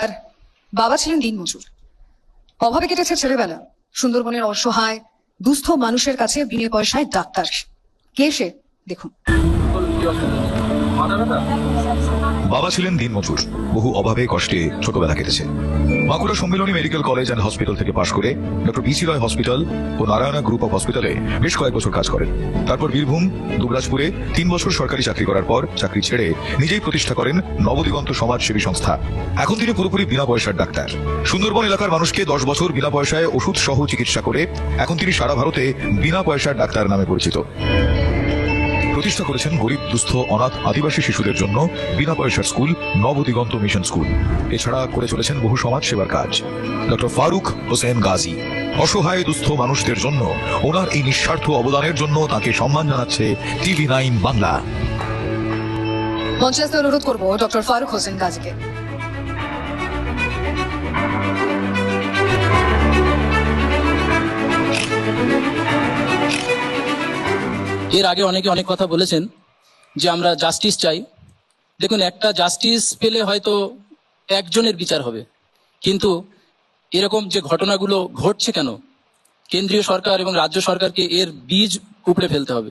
তার বাবা ছিলেন দিনমজুর। অভাবে কেটেছে ছেলেবেলা। সুন্দরবনের অসহায়, দুস্থ মানুষের কাছে বিনে পয়সায় ডাক্তার। কে সে? দেখুন। বাবা ছিলেন দিনমজুর। বহু অভাবে কষ্টে ছোটবেলা কেটেছে। Bankura Sammilani medical college and hospital থেকে পাশ করে ডক্টর বিসি রয় হসপিটাল ও নারায়ণা গ্রুপ অফ হসপিটালে বেশ কয়েক বছর কাজ করেন। তারপর বীরভূম, দুবরাজপুরে তিন বছর সরকারি চাকরি করার পর চাকরি ছেড়ে নিজেই প্রতিষ্ঠা করেন নবদিগন্ত সমাজসেবী সংস্থা। এখন তিনি পুরোপুরি বিনা পয়সার ডাক্তার। সুন্দরবন এলাকার মানুষকে দশ বছর বিনা পয়সায় ওষুধ সহ চিকিৎসা করে এখন তিনি সারা ভারতে বিনা পয়সার ডাক্তার নামে পরিচিত। প্রতিষ্ঠা করেছেন গরিব, দুস্থ, অনাথ আদিবাসী শিশুদের জন্য বিনা পয়সার স্কুল, নবদিগন্ত মিশন স্কুল। এছাড়া করে চলেছেন বহু সমাজ সেবার কাজ। ডক্টর ফারুক হোসেন গাজী, অসহায়, দুস্থ মানুষদের জন্য ওনার এই নিঃস্বার্থ অবদানের জন্য তাকে সম্মান জানাচ্ছে টিভি নাইন বাংলা। মঞ্চে অনুরোধ করব ডক্টর ফারুক হোসেন গাজীকে। এর আগে অনেকে অনেক কথা বলেছেন যে আমরা জাস্টিস চাই। দেখুন, একটা জাস্টিস পেলে হয়তো একজনের বিচার হবে। কিন্তু এরকম যে ঘটনাগুলো ঘটছে কেন? কেন্দ্রীয় সরকার এবং রাজ্য সরকারকে এর বীজ উপড়ে ফেলতে হবে।